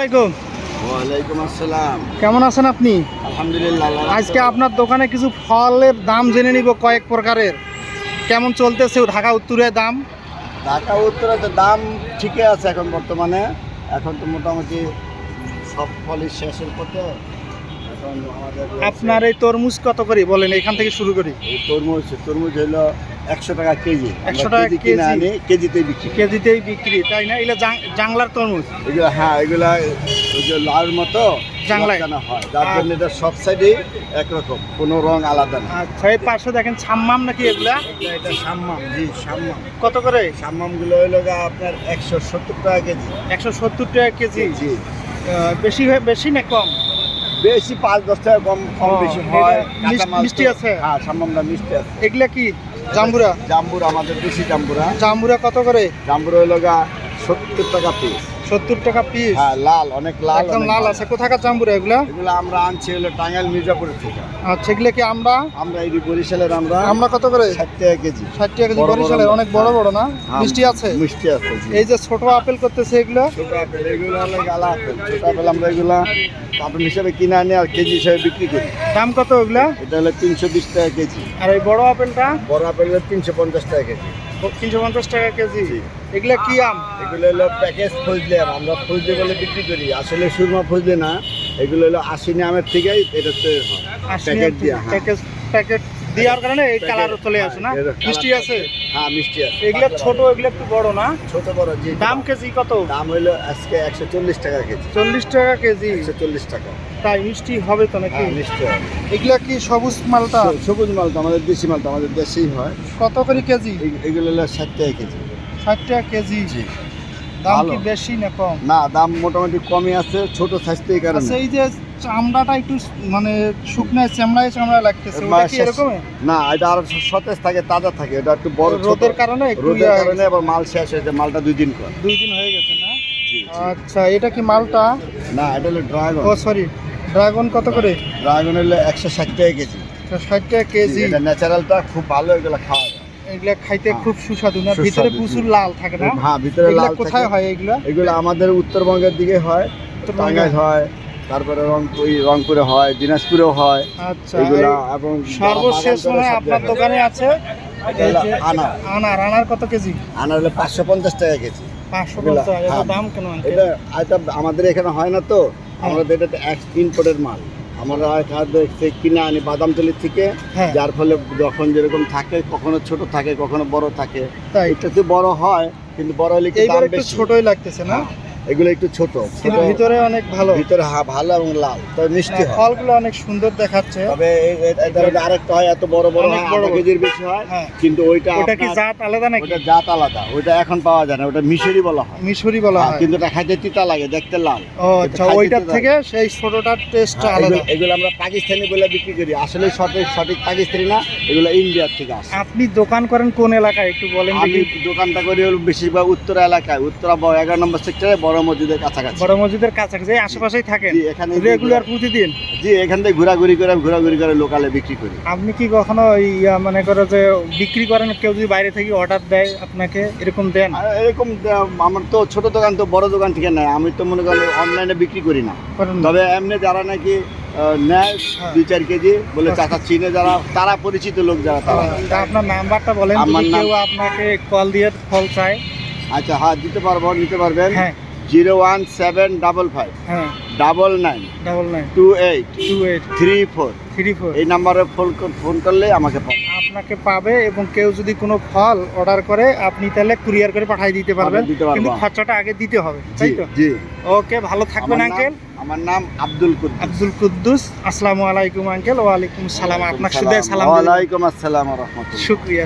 আলাইকুম। ওয়ালাইকুম আসসালাম। কেমন আছেন আপনি? আলহামদুলিল্লাহ আজকে আপনার দোকানে কিছু ফলের দাম জেনে নিব কয়েক প্রকারের। কেমন চলতেছে ঢাকা উত্তরে দাম? ঢাকা উত্তরে তো দাম ঠিকই আছে এখন বর্তমানে। এখন তো মোটামুটি সব ফলই শেষের পথে। এখন আমাদের আপনার এই তরমুজ কত করে বলেন এখান থেকে শুরু করি। এই তরমুজ তরমুজ হইল একশো টাকা কেজি। 100 টাকা কেজি আনি কেজিতেই বিক্রি কেজিতেই বিক্রি তাই না? এগুলো জাংলার তরমুজ। এগুলো হ্যাঁ এগুলা ওই যে লাউর মতো জাংলায়? হয়। যার জন্য এটা সব সাইডেই একরকম কোনো রং আলাদা না। আচ্ছা এই পাশে দেখেন ছাম্মাম নাকি এগুলা? এটা সাম্মাম জি সাম্মাম। কত করে? সাম্মামগুলো হইল আপনার একশো সত্তর টাকা কেজি। একশো সত্তর টাকা কেজি। জি বেশি বেশি না কম? বেশি পাঁচ দশ টাকা কম কম বেশি হয়। মিষ্টি আছে? হ্যাঁ সামামটা মিষ্টি আছে। এগুলা কি? জাম্বুরা? জাম্বুরা আমাদের দেশি জাম্বুরা। জাম্বুরা কত করে? জাম্বুরা হলো গা সত্তর টাকা পিস সত্তর টাকা পিস হ্যাঁ লাল অনেক লাল একদম লাল আছে। কোথাকার জাম্বুরা এগুলা? এগুলো আমরা আনছি হলো টাঙ্গাইল মির্জাপুরের থেকে। আচ্ছা এগুলা কি আমরা? আমরা এই বরিশালের আমরা আমরা কত করে? ষাট টাকা কেজি। ষাট টাকা কেজি বরিশালের অনেক বড় বড় না? হ্যাঁ, মিষ্টি আছে? মিষ্টি আছে এই যে ছোট আপেল করতেছে এগুলো? ছোট আপেল এগুলো হলো গালা আপেল। ছোট আপেল আমরা এগুলা আপেল হিসেবে কিনে আনি আর কেজি হিসেবে বিক্রি করি। দাম কত ওগুলা এটা হলো তিনশো বিশ টাকা কেজি। আর এই বড় আপেলটা? বড় আপেল হলো তিনশো পঞ্চাশ টাকা কেজি। তিনশো পঞ্চাশ টাকা কেজি। এগুলো কি আম? এগুলো হলো প্যাকেজ ফজলে আম। আমরা ফজলে বলে বিক্রি করি। আসলে সুরমা ফজলে না। এগুলো হলো আশিনি আমের থেকেই এটা তৈরি হয়। প্যাকেট দিয়া প্যাকেজ প্যাকেট দেওয়ার কারণে এই কালার চলে আসে না? মিষ্টি আছে? হ্যাঁ মিষ্টি আছে। এগুলা ছোট এগুলো একটু বড় না? ছোট বড় জি দাম কেজি কত? দাম হলো আজকে একশো চল্লিশ টাকা কেজি। চল্লিশ টাকা কেজি? একশো চল্লিশ টাকা। তাই মিষ্টি হবে তো নাকি? হ্যাঁ মিষ্টি হয়। এগুলা কি সবুজ মালটা? সবুজ- সবুজ মাল তো আমাদের দেশি মাল তো আমাদের দেশেই হয়। কত করে কেজি? এগুলো হলো ষাট টাকা কেজি। ষাট টাকা কেজি। জি। দাম কি বেশি না কম? না দাম মোটামুটি কমই আছে ছোট সাইজ এই কারণে। আচ্ছা এই যে চামড়াটা একটু মানে শুকনায় চামড়ায় চামড়া লাগতেছে ওটা কি এরকম না এটা আরও সতেজ থাকে তাজা থাকে এটা একটু বড় রোদের কারণে একটু রোদের কারণে আবার মাল শেষ হয়েছে মালটা দুই দিন কর দুই দিন হয়ে গেছে না। আচ্ছা এটা কি মালটা? না এটা হলো ড্রাগন। ও সরি ড্রাগন কত করে? ড্রাগন হলো একশো ষাট টাকা কেজি। ষাট টাকা কেজি। এটা ন্যাচারালটা খুব ভালো এগুলো খাওয়া যায়। এগুলা খাইতে হ্যাঁ। খুব সুস্বাদু না? ভিতরে প্রচুর লাল থাকে না? হ্যাঁ ভিতরে লাল কোথায় হয় এগুলা? এগুলো আমাদের উত্তরবঙ্গের দিকে হয়? টাঙ্গাইল হয়। তারপরে রংপুর রংপুরে হয় দিনাজপুরেও হয়। আচ্ছা এগুলা এবং সর্বশেষ মানে আপনার দোকানে আছে। আনার। আনার আনার কত কেজি? আনার হলো পাঁচশো পঞ্চাশ টাকা কেজি। পাঁচশো পঞ্চাশ হ্যাঁ। দাম কেন এটা এটা আমাদের এখানে হয় না তো। আমরা তো এটা ইম্পোর্টের মাল। আমরা খাদ্য কিনে আনি বাদাম বাদামতলির থেকে। হ্যাঁ। যার ফলে যখন যেরকম থাকে কখনো ছোট থাকে কখনো বড় থাকে। এটা তো বড় হয় কিন্তু বড় হলে দাম বেশি। ছোটই লাগতেছে না? হ্যাঁ, এগুলো একটু ছোট কিন্তু ভিতরে অনেক ভালো। ভিতরে হা- ভালো এবং লাল তবে মিষ্টি না, হয়। ফলগুলো অনেক সুন্দর দেখাচ্ছে। তবে আরেকটা হয় এত বড় বড় হয় বড় কেজির বেশি হয় হ্যাঁ। কিন্তু ওইটা ওটা কি জাত আলাদা নাকি? ওটা জাত আলাদা ওইটা এখন পাওয়া যায় না ওটা মিশরি বলা হয়। মিশরি বলা হ্যাঁ, হয়। কিন্তু এটা খাইতে তিতা লাগে দেখতে লাল। ও আচ্ছা ওইটার থেকে সেই ছোটটার টেস্ট হ্যাঁ, আলাদা। এগুলো- আমরা পাকিস্তানি বলে বিক্রি করি। আসলে সঠিক সঠিক পাকিস্তানি না এগুলো ইন্ডিয়ার থেকে আসে। আপনি দোকান করেন কোন এলাকায় একটু বলেন আমি দোকানটা করি হলো বেশিরভাগ উত্তর এলাকায় উত্তরা এগারো নম্বর সেক্টরে বড় মসজিদের কাছাকাছি। বড় মসজিদের কাছাকাছি এই আশেপাশেই থাকেন? এখানে রেগুলার প্রতিদিন? জি এখান থেকে ঘোরাঘুরি করে ঘোরাঘুরি করে লোকালে বিক্রি করি। আপনি কি কখনো ইয়া মানে করে যে বিক্রি করেন কেউ যদি বাইরে থেকে অর্ডার দেয় আপনাকে এরকম দেন? এরকম আমার তো ছোট দোকান তো বড় দোকান থেকে নেয় আমি তো মনে করেন অনলাইনে বিক্রি করি না। তবে এমনি যারা নাকি নেয় হ্যাঁ। দুই চার কেজি বলে চাচা চিনে যারা তারা পরিচিত লোক যারা তারা আপনার নাম্বারটা বলেন আমার কেউ আপনাকে কল দিয়ে ফল চায়। আচ্ছা হ্যাঁ দিতে পারব নিতে পারবেন। হ্যাঁ। Zero one seven double five. হ্যাঁ। Double nine. Double nine. Two eight. Two eight. Three four. Three four. এই নাম্বারে ফোন ফোন করলে আমাকে পাবেন আপনাকে পাবে এবং কেউ যদি কোনো ফল অর্ডার করে আপনি তাহলে কুরিয়ার করে পাঠিয়ে দিতে পারবেন। কিন্তু খরচাটা আগে দিতে হবে তাই তো? জি। ওকে ভালো থাকবেন আঙ্কেল। আমার নাম আব্দুল কুদ্দুস। আব্দুল কুদ্দুস। আসসালামু আলাইকুম আঙ্কেল। ওয়ালাইকুম সালাম। আপনার শুধু সালাম দিলাম। ওয়ালাইকুম আসসালাম রহমতুল্লাহ। শুক্রিয়া।